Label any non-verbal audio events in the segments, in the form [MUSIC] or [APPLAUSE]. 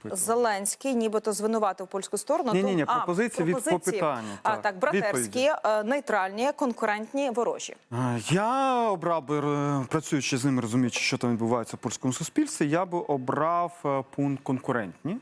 опитували. Зеленський нібито звинуватив польську сторону. Ні-ні-ні, Тому- пропозиції від- по питанню, А так. так, братерські, Відповіді. е, нейтральні, конкурентні, ворожі. Е, Я обрав би, е, працюючи з ними, розуміючи, що там відбувається в польському суспільстві, я би обрав пункт конкурентні.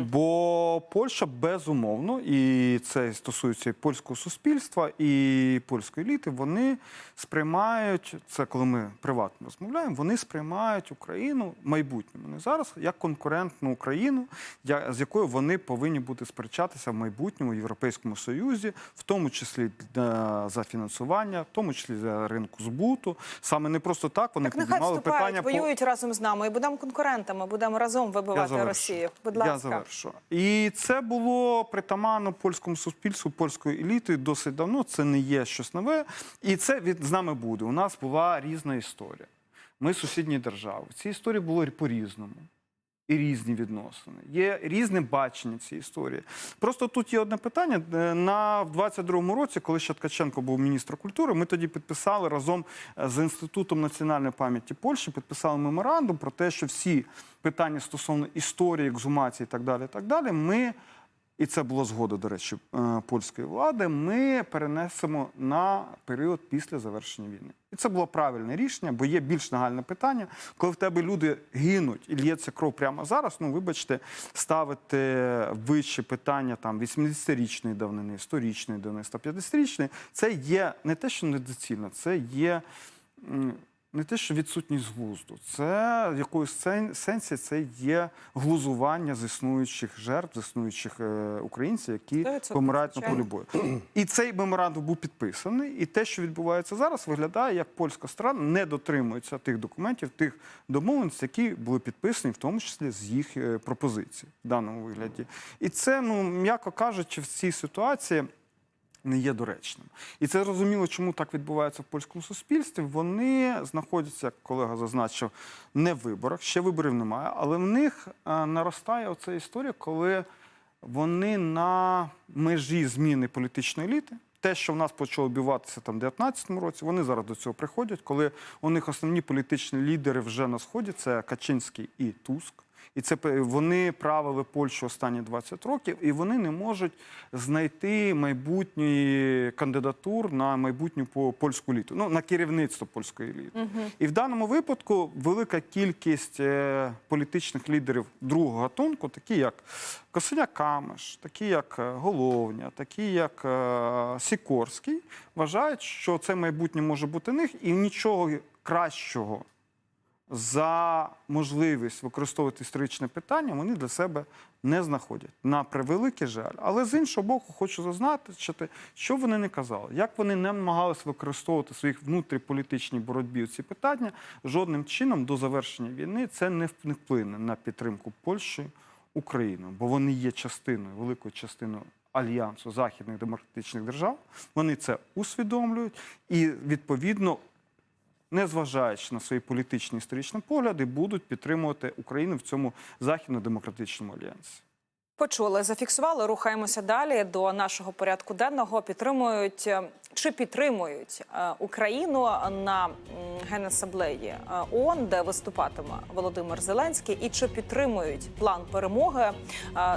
Бо Польща безумовно, і це стосується і польського суспільства, і польської еліти, вони сприймають це, коли ми приватно розмовляємо, вони сприймають Україну в майбутньому не зараз як конкурентну Україну, з якою вони повинні бути сперечатися в майбутньому Європейському Союзі, в тому числі е, за фінансування, в тому числі за ринку збуту. Саме не просто так вони Так піднімали вступають, питання по воюють разом з нами і будемо конкурентами, будемо разом вибивати. Росію. Будь Я ласка. завершу. І це було притаманно польському суспільству, польської еліти досить давно. Це не є щось нове. І це від з нами буде. У нас була різна історія. Ми сусідні держави. Ці історії було по-різному. І різні відносини. Є різне бачення цієї історії. Просто тут є одне питання. Е, На в 22-му році, коли ще Ткаченко був міністром культури, ми тоді підписали разом е, з інститутом національної пам'яті Польщі, підписали меморандум про те, що всі питання стосовно історії, екзумації і так далі, і так далі, ми. І це була згода, до речі, е, польської влади. Ми перенесемо на період після завершення війни. І це було правильне рішення, бо є більш нагальне питання. Коли в тебе люди гинуть і лється кров прямо зараз, ну вибачте, ставити вище питання там 80-річної давнини, 100-річної давнини, 150-річної, це є не те, що недоцільно, це є. Не те, що відсутність глузду, це в якоїсь сенсі це є глузування з існуючих жертв, з існуючих е, українців, які 100%, помирають на полі бою. І цей меморандум був підписаний. І те, що відбувається зараз, виглядає як польська сторона не дотримується тих документів, тих домовленостей, які були підписані, в тому числі з їх е, пропозицій в даному вигляді. І це, ну м'яко кажучи, в цій ситуації не є доречним. І це зрозуміло, чому так відбувається в польському суспільстві. Вони знаходяться, як колега зазначив, не в виборах, ще виборів немає, але в них е, наростає оця історія, коли вони на межі зміни політичної еліти. Те, що в нас почало обіватися там в 19-му році, вони зараз до цього приходять, коли у них основні політичні лідери вже на сході це Качинський і Туск. І це вони правили Польщу останні 20 років, і вони не можуть знайти майбутньої кандидатур на майбутню польську еліту, ну на керівництво польської еліти. І в даному випадку велика кількість е, політичних лідерів другого гатунку, такі як Косиняк Камеш, такі як е, Головня, такі як е, Сікорський, вважають, що це майбутнє може бути них, і нічого кращого за можливість використовувати історичне питання вони для себе не знаходять. На превеликий жаль. Але з іншого боку, хочу зазначити, що вони не казали, як вони не намагалися використовувати своїх внутріполітичній боротьбі ці питання, жодним чином до завершення війни це не вплине на підтримку Польщі Україною, бо вони є частиною, великою частиною. Альянсу західних демократичних держав вони це усвідомлюють і відповідно незважаючи на свої політичні історичні погляди, будуть підтримувати Україну в цьому західно-демократичному альянсі. Почули, зафіксували. Рухаємося далі до нашого порядку денного. Підтримують е, чи підтримують е, Україну на м, генасаблеї е, ООН, де виступатиме Володимир Зеленський, і чи підтримують план перемоги,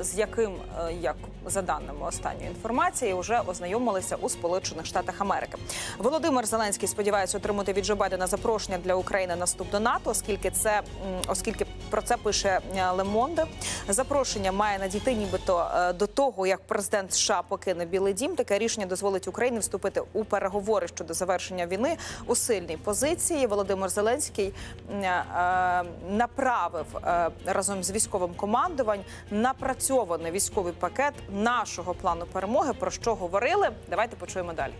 з яким, як за даними останньої інформації, вже ознайомилися у Сполучених Штатах Америки. Володимир Зеленський сподівається отримати від Джо Байдена запрошення для України на вступ до НАТО, оскільки це оскільки про це пише е, Лемонде. Запрошення має надійти, нібито е, до того, як президент США покине Білий Дім. Таке рішення дозволить Україні вступити у переговори щодо завершення війни у сильній позиції. Володимир Зеленський е, направив разом з військовим командуванням напрацьований військовий пакет нашого плану перемоги. Про що говорили? Давайте почуємо далі.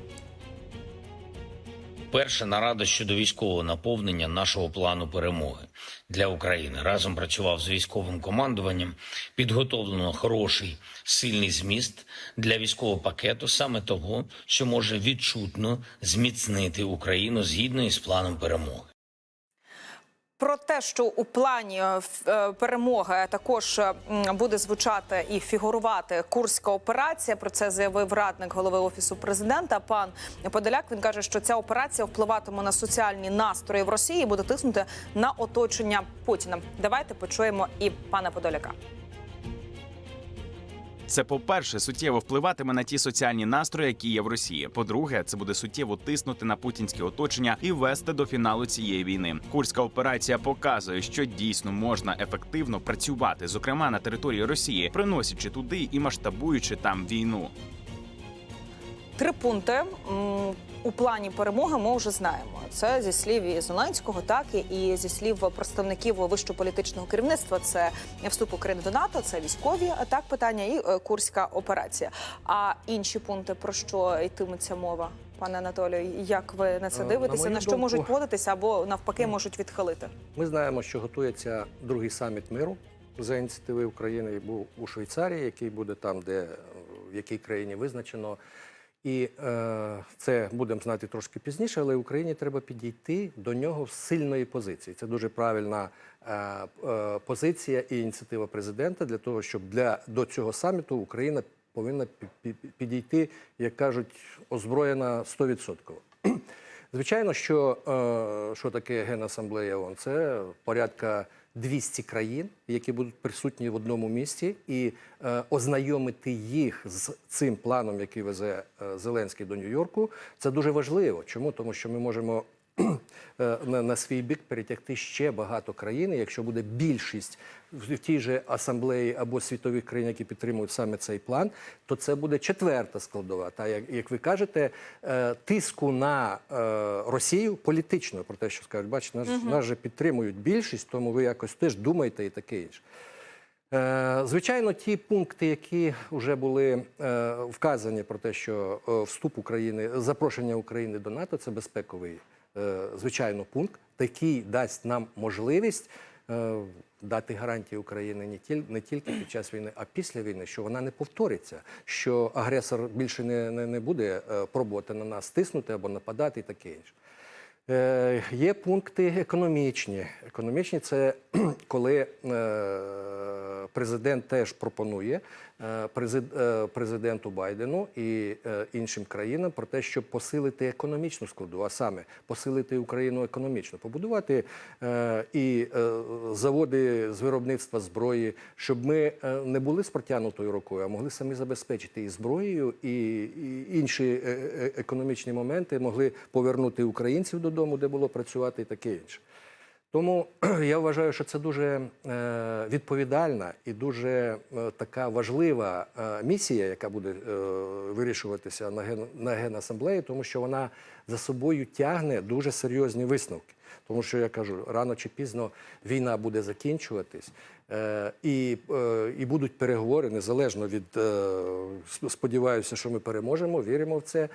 Перша нарада щодо військового наповнення нашого плану перемоги для України разом працював з військовим командуванням. Підготовлено хороший сильний зміст для військового пакету, саме того, що може відчутно зміцнити Україну згідно із планом перемоги. Про те, що у плані е, е, перемоги також е, буде звучати і фігурувати курська операція. Про це заявив радник голови офісу президента. Пан Подоляк він каже, що ця операція впливатиме на соціальні настрої в Росії, і буде тиснути на оточення Путіна. Давайте почуємо і пана Подоляка. Це, по-перше, суттєво впливатиме на ті соціальні настрої, які є в Росії. По-друге, це буде суттєво тиснути на путінське оточення і вести до фіналу цієї війни. Курська операція показує, що дійсно можна ефективно працювати, зокрема на території Росії, приносячи туди і масштабуючи там війну. Три пункти у плані перемоги ми вже знаємо. Це зі слів і Зеленського, так і зі слів представників вищого політичного керівництва. Це вступ України до НАТО, це військові так питання і е, курська операція. А інші пункти про що йтиметься мова? Пане Анатолію, як ви на це Е, на дивитеся? На, що думку- можуть погодитися або навпаки можуть відхилити? Ми знаємо, що готується другий саміт миру за ініціативи України. Був у Швейцарії, який буде там, де в якій країні визначено. І е, це будемо знати трошки пізніше, але Україні треба підійти до нього з сильної позиції. Це дуже правильна е, е, позиція і ініціатива президента для того, щоб для до цього саміту Україна повинна пі- пі- підійти, як кажуть, озброєна 100%. Звичайно, що, е, що таке Генасамблея ООН? Це порядка 200 країн, які будуть присутні в одному місці, і е, ознайомити їх з цим планом, який везе е, Зеленський до Нью-Йорку, це дуже важливо. Чому? Тому що ми можемо на, на свій бік перетягти ще багато країн. Якщо буде більшість в тій же асамблеї або світових країн, які підтримують саме цей план, то це буде четверта складова. Та як, як ви кажете, е, тиску на е, Росію політичного про те, що скажуть, бачите, нас, нас же підтримують більшість, тому ви якось теж думаєте і таке інше. Е, Звичайно, ті пункти, які вже були е, вказані про те, що е, вступ України, запрошення України до НАТО це безпековий, е, звичайно, пункт, який дасть нам можливість е, дати гарантії Україні не тільки не тільки під час війни, а після війни, що вона не повториться, що агресор більше не, не, не буде е, пробувати на нас тиснути або нападати і таке інше. Е, Є пункти економічні. Економічні це коли е, президент теж пропонує е, е, президенту Байдену і е, іншим країнам про те, щоб посилити економічну складову, а саме посилити Україну економічно, побудувати е, і е, заводи з виробництва зброї, щоб ми е, не були з протягнутою рукою, а могли самі забезпечити і зброєю, і, інші е, е, економічні моменти могли повернути українців додому, де було працювати, і таке інше. Тому [CLEARS THROAT] я вважаю, що це дуже е, відповідальна і дуже е, така важлива е, місія, яка буде вирішуватися на, ген, на Генасамблеї, тому що вона за собою тягне дуже серйозні висновки. Тому що я кажу, рано чи пізно війна буде закінчуватись, і, і будуть переговори незалежно від сподіваюся, що ми переможемо, віримо в це.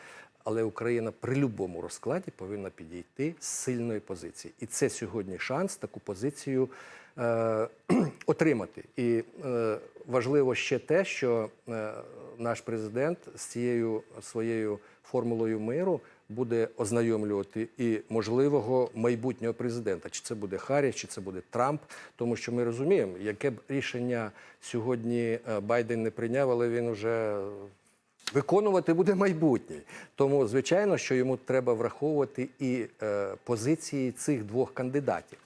Але Україна при будь-якому розкладі повинна підійти з сильної позиції. І це сьогодні шанс таку позицію е, [CLEARS THROAT] отримати. І е, важливо ще те, що е, наш президент з цією своєю формулою миру буде ознайомлювати і можливого майбутнього президента. Чи це буде Харріс, чи це буде Трамп, тому що ми розуміємо, яке б рішення сьогодні е, Байден не прийняв, але він вже виконувати буде майбутнє. Тому, звичайно, що йому треба враховувати і е, позиції цих двох кандидатів.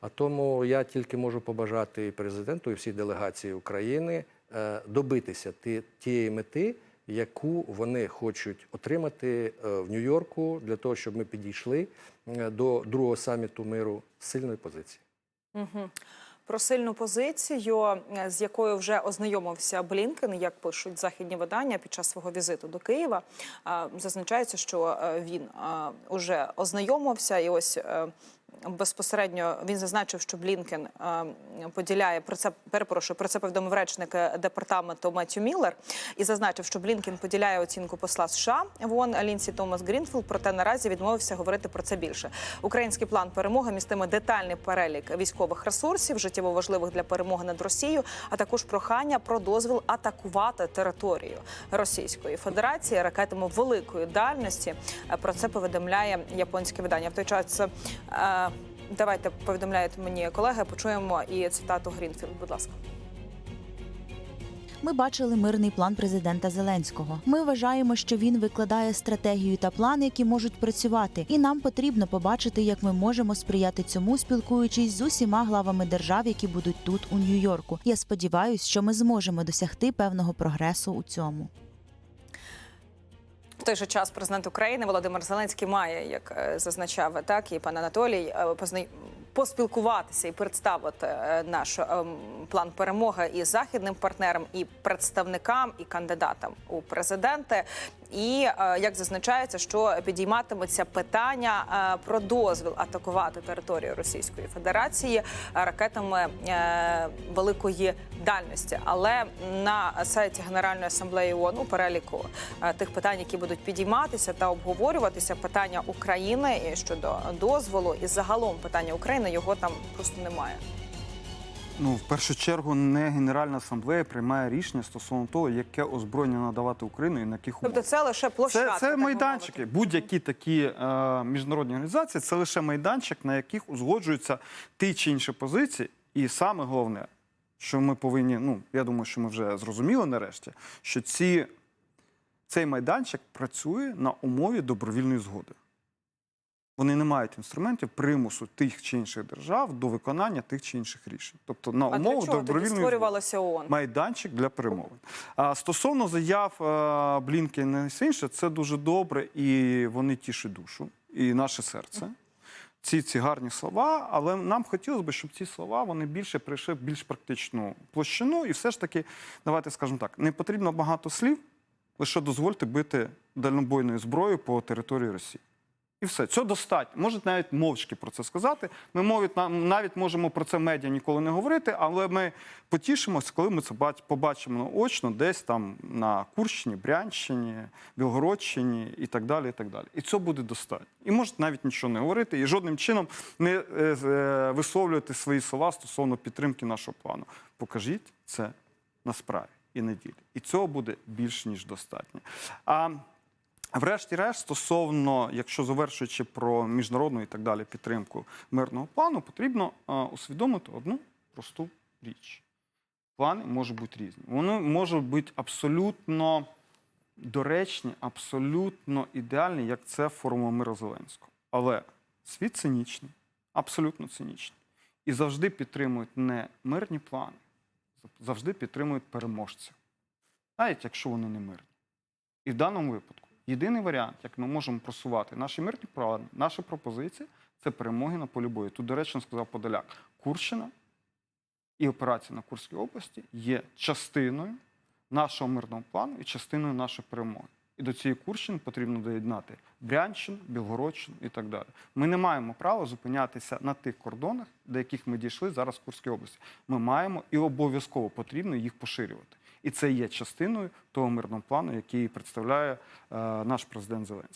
А тому я тільки можу побажати і президенту і всій делегації України е, добитися ті, тієї мети, яку вони хочуть отримати е, в Нью-Йорку, для того, щоб ми підійшли е, до другого саміту миру з сильної позиції. Угу. Про сильну позицію, е, з якою вже ознайомився Блінкен, як пишуть західні видання під час свого візиту до Києва. Е, Зазначається, що е, він вже ознайомився, і ось е, безпосередньо він зазначив, що Блінкен е, поділяє про це. Перепрошую, про це повідомив речник е, департаменту Меттю Міллер і зазначив, що Блінкен поділяє оцінку посла США в ООН Лінсі Томас Грінфілд. Проте наразі відмовився говорити про це більше. Український план перемоги містиме детальний перелік військових ресурсів, життєво важливих для перемоги над Росією, а також прохання про дозвіл атакувати територію Російської Федерації ракетами великої дальності. Е, Про це повідомляє японське видання. В той час давайте повідомляють мені колеги. Почуємо і цитату Грінфілд. Будь ласка. Ми бачили мирний план президента Зеленського. Ми вважаємо, що він викладає стратегію та план, які можуть працювати, і нам потрібно побачити, як ми можемо сприяти цьому, спілкуючись з усіма главами держав, які будуть тут у Нью-Йорку. Я сподіваюся, що ми зможемо досягти певного прогресу у цьому. Той же час президент України Володимир Зеленський має, як е, зазначав так і пан Анатолій, е, позна- поспілкуватися і представити е, наш план перемоги і західним партнерам, і представникам, і кандидатам у президенти. І е, як зазначається, що підійматиметься питання е, про дозвіл атакувати територію Російської Федерації е, ракетами великої дальності. Але на сайті Генеральної асамблеї ООН у переліку тих питань, які будуть підійматися та обговорюватися, питання України щодо дозволу, і загалом питання України його там просто немає. Ну, в першу чергу, не Генеральна асамблея приймає рішення стосовно того, яке озброєння надавати Україні і на яких умовах. Тобто, це лише площадка. Це, це майданчики. Будь-які такі е, міжнародні організації це лише майданчик, на яких узгоджуються ті чи інші позиції. І саме головне, що ми повинні, ну я думаю, що ми вже зрозуміли нарешті, що ці, цей майданчик працює на умові добровільної згоди. Вони не мають інструментів примусу тих чи інших держав до виконання тих чи інших рішень. Тобто на А умову добровільної створювалося ООН? майданчик для перемовин. А стосовно заяв е, Блінкена і все інше, це дуже добре, і вони тішать душу і наше серце. Ці, ці гарні слова, але нам хотілося б, щоб ці слова вони більше прийшли в більш практичну площину. І все ж таки, давайте скажемо так: не потрібно багато слів, лише дозвольте бити дальнобойною зброєю по території Росії. І все, цього достатньо. Можуть навіть мовчки про це сказати. Ми навіть можемо про це медіа ніколи не говорити, але ми потішимося, коли ми це бач- побачимо очно десь там на Курщині, Брянщині, Білгородщині і так далі. І так далі. І цього буде достатньо. І можуть навіть нічого не говорити і жодним чином не е, е, висловлювати свої слова стосовно підтримки нашого плану. Покажіть це на справі і на ділі. І цього буде більш ніж достатньо. А Врешті-решт, стосовно, якщо завершуючи про міжнародну і так далі підтримку мирного плану, потрібно е, усвідомити одну просту річ. Плани можуть бути різні. Вони можуть бути абсолютно доречні, абсолютно ідеальні, як це формула Мира Зеленського. Але світ цинічний, абсолютно цинічний. І завжди підтримують не мирні плани, завжди підтримують переможців, навіть якщо вони не мирні. І в даному випадку єдиний варіант, як ми можемо просувати наші мирні плани, наші пропозиції, це перемоги на полі бою. Тут доречно сказав Подоляк, Курщина і операція на Курській області є частиною нашого мирного плану і частиною нашої перемоги. І до цієї Курщини потрібно доєднати Брянщину, Білгородщину і так далі. Ми не маємо права зупинятися на тих кордонах, до яких ми дійшли зараз в Курській області. Ми маємо і обов'язково потрібно їх поширювати. І це є частиною того мирного плану, який представляє е, наш президент Зеленський.